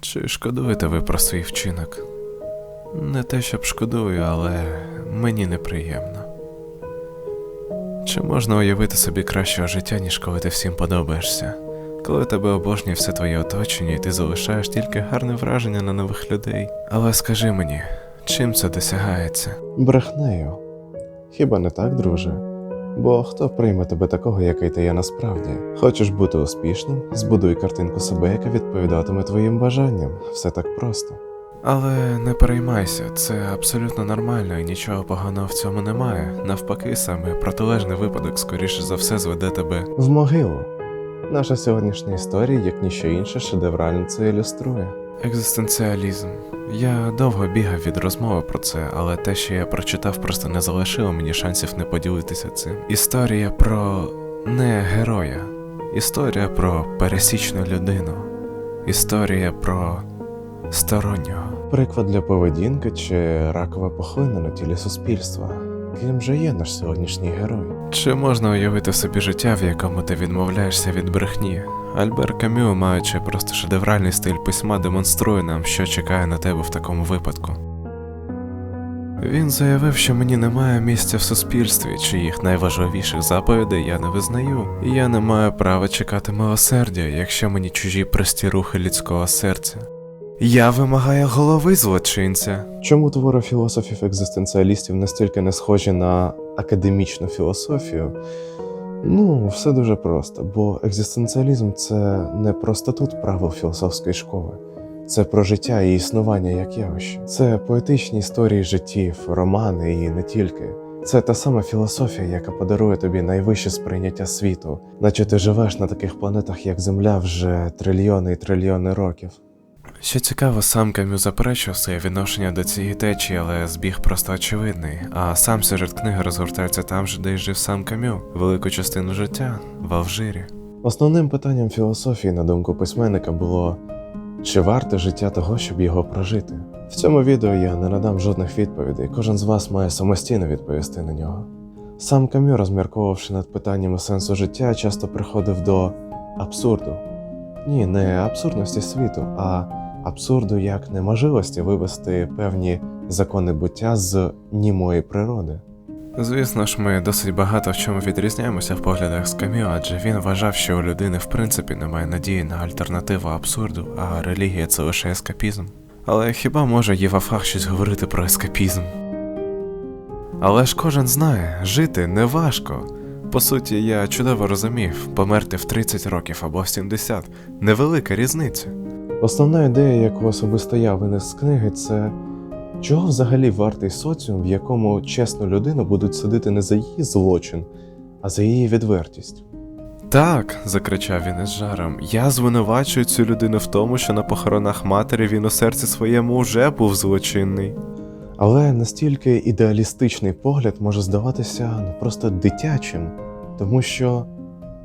Чи шкодуєте ви про свій вчинок? Не те, щоб шкодую, але мені неприємно. Чи можна уявити собі кращого життя, ніж коли ти всім подобаєшся? Коли тебе обожнює все твоє оточення, і ти залишаєш тільки гарне враження на нових людей. Але скажи мені, чим це досягається? Брехнею. Хіба не так, друже? Бо хто прийме тебе такого, який ти є насправді? Хочеш бути успішним? Збудуй картинку себе, яка відповідатиме твоїм бажанням. Все так просто. Але не переймайся, це абсолютно нормально і нічого поганого в цьому немає. Навпаки, саме протилежний випадок, скоріше за все, зведе тебе. В могилу. Наша сьогоднішня історія, як ніщо інше, шедеврально це ілюструє. Екзистенціалізм. Я довго бігав від розмови про це, але те, що я прочитав, просто не залишило мені шансів не поділитися цим. Історія про не героя, історія про пересічну людину, історія про стороннього. Приклад для поведінки чи ракова пухлина на тілі суспільства. Ким же є наш сьогоднішній герой? Чи можна уявити собі життя, в якому ти відмовляєшся від брехні? Альбер Камю, маючи просто шедевральний стиль письма, демонструє нам, що чекає на тебе в такому випадку. Він заявив, що мені немає місця в суспільстві, чиїх найважливіших заповідей я не визнаю, і я не маю права чекати милосердя, якщо мені чужі прості рухи людського серця. Я вимагаю голови злочинця. Чому твори філософів-екзистенціалістів настільки не схожі на академічну філософію? Ну, все дуже просто, бо екзистенціалізм це не про статут правил філософської школи, це про життя і існування як явище. Це поетичні історії життів, романи і не тільки. Це та сама філософія, яка подарує тобі найвище сприйняття світу, наче ти живеш на таких планетах, як Земля, вже трильйони і трильйони років. Що цікаво, сам Камю заперечував своє відношення до цієї течії, але збіг просто очевидний. А сам сюжет книги розгортається там же, де й жив сам Камю, велику частину життя в Алжирі. Основним питанням філософії, на думку письменника, було чи варте життя того, щоб його прожити. В цьому відео я не надам жодних відповідей, кожен з вас має самостійно відповісти на нього. Сам Камю, розмірковувавши над питаннями сенсу життя, часто приходив до абсурду. Ні, не абсурдності світу, а абсурду як неможливості вивести певні закони буття з німої природи. Звісно ж, ми досить багато в чому відрізняємося в поглядах з Камю, адже він вважав, що у людини в принципі немає надії на альтернативу абсурду, а релігія це лише ескапізм. Але хіба може Євафах щось говорити про ескапізм? Але ж кожен знає, жити не важко. По суті, я чудово розумів, померти в 30 років або в 70 невелика різниця. Основна ідея, яку особисто я винес з книги, це чого взагалі вартий соціум, в якому чесну людину будуть судити не за її злочин, а за її відвертість. Так, закричав він із жаром. Я звинувачую цю людину в тому, що на похоронах матері він у серці своєму вже був злочинний. Але настільки ідеалістичний погляд може здаватися ну, просто дитячим, тому що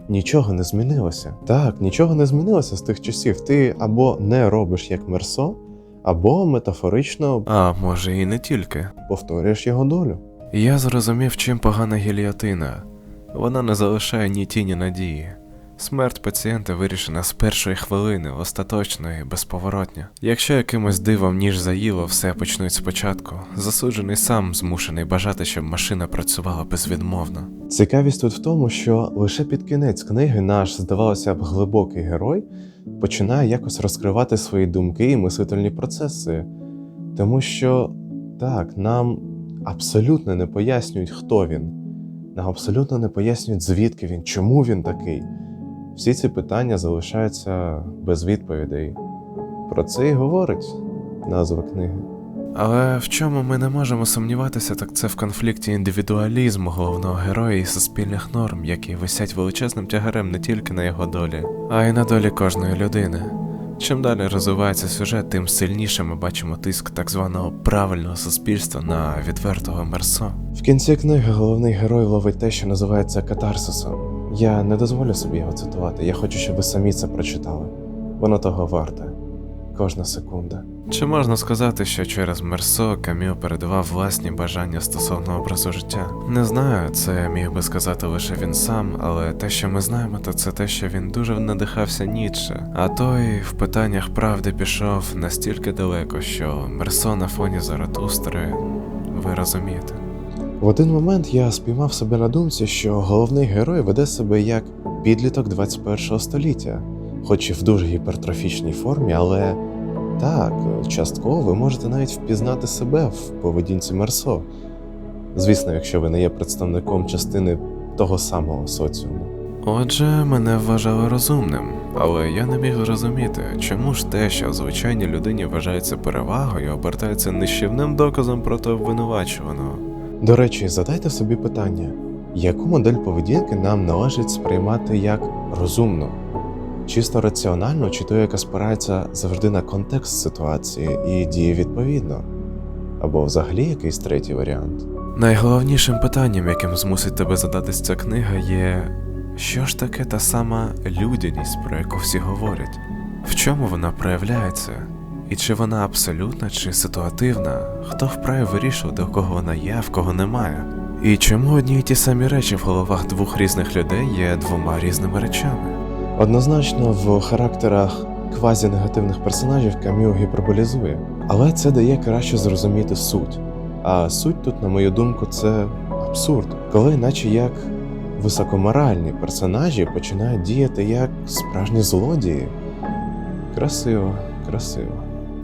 нічого не змінилося. Так, нічого не змінилося з тих часів. Ти або не робиш як Мерсо, або метафорично А може і не тільки. повторюєш його долю. Я зрозумів, чим погана гільйотина. Вона не залишає ні тіні надії. Смерть пацієнта вирішена з першої хвилини, остаточно і безповоротня. Якщо якимось дивом ніж заїло, все почнуть спочатку. Засуджений сам змушений бажати, щоб машина працювала безвідмовно. Цікавість тут в тому, що лише під кінець книги наш, здавалося б, глибокий герой починає якось розкривати свої думки і мислительні процеси. Тому що так, нам абсолютно не пояснюють, хто він, нам абсолютно не пояснюють, звідки він, чому він такий. Всі ці питання залишаються без відповідей. Про це і говорить назва книги. Але в чому ми не можемо сумніватися, так це в конфлікті індивідуалізму головного героя і суспільних норм, які висять величезним тягарем не тільки на його долі, а й на долі кожної людини. Чим далі розвивається сюжет, тим сильніше ми бачимо тиск так званого правильного суспільства на відвертого мерсо. В кінці книги головний герой ловить те, що називається катарсисом. Я не дозволю собі його цитувати, я хочу, щоб ви самі це прочитали. Воно того варте. кожна секунда. Чи можна сказати, що через Мерсо Кам'ю передавав власні бажання стосовно образу життя? Не знаю, це міг би сказати лише він сам, але те, що ми знаємо, то це те, що він дуже надихався Ніцше. А той в питаннях правди пішов настільки далеко, що Мерсо на фоні Заратустри, ви розумієте. В один момент я спіймав себе на думці, що головний герой веде себе як підліток 21-го століття, хоч і в дуже гіпертрофічній формі, але так, частково ви можете навіть впізнати себе в поведінці Мерсо. Звісно, якщо ви не є представником частини того самого соціуму. Отже, мене вважали розумним, але я не міг зрозуміти, чому ж те, що звичайній людині вважається перевагою, обертається нищівним доказом проти обвинувачуваного. До речі, задайте собі питання, яку модель поведінки нам належить сприймати як розумну? Чисто раціонально, чи то, яка спирається завжди на контекст ситуації і діє відповідно? Або взагалі якийсь третій варіант? Найголовнішим питанням, яким змусить тебе задатись ця книга, є що ж таке та сама людяність, про яку всі говорять? В чому вона проявляється? І чи вона абсолютна чи ситуативна? Хто вправі вирішувати, у кого вона є, а в кого немає? І чому одні й ті самі речі в головах двох різних людей є двома різними речами? Однозначно, в характерах квазі-негативних персонажів Кам'ю гіперболізує, але це дає краще зрозуміти суть. А суть тут, на мою думку, це абсурд, коли, наче як високоморальні персонажі починають діяти як справжні злодії. Красиво, красиво.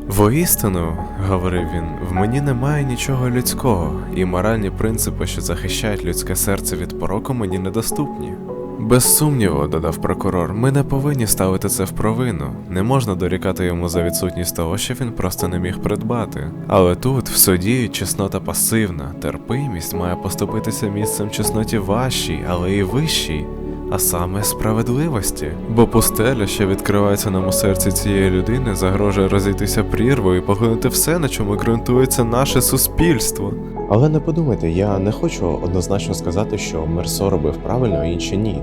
Воістину, говорив він, в мені немає нічого людського, і моральні принципи, що захищають людське серце від пороку, мені недоступні. Без сумніву, додав прокурор, ми не повинні ставити це в провину. Не можна дорікати йому за відсутність того, що він просто не міг придбати. Але тут, в суді, чеснота пасивна, терпимість має поступитися місцем чесноті важчій, але і вищій, а саме справедливості. Бо пустеля, що відкривається нам у серці цієї людини, загрожує розійтися прірвою і поглинути все, на чому ґрунтується наше суспільство. Але не подумайте, я не хочу однозначно сказати, що Мерсо робив правильно, а інші ні.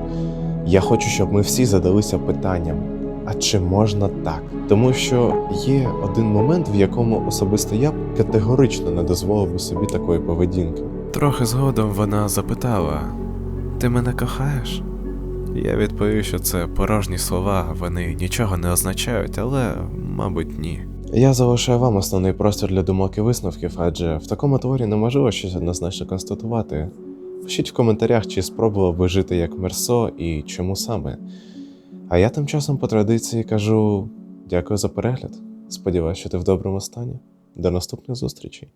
Я хочу, щоб ми всі задалися питанням: а чи можна так? Тому що є один момент, в якому особисто я б категорично не дозволив би собі такої поведінки. Трохи згодом вона запитала: Ти мене кохаєш? Я відповів, що це порожні слова, вони нічого не означають, але, мабуть, ні. Я залишаю вам основний простір для думок і висновків, адже в такому творі неможливо щось однозначно констатувати. Пишіть в коментарях, чи спробував би жити як Мерсо і чому саме. А я тим часом по традиції кажу дякую за перегляд. Сподіваюсь, що ти в доброму стані. До наступних зустрічей.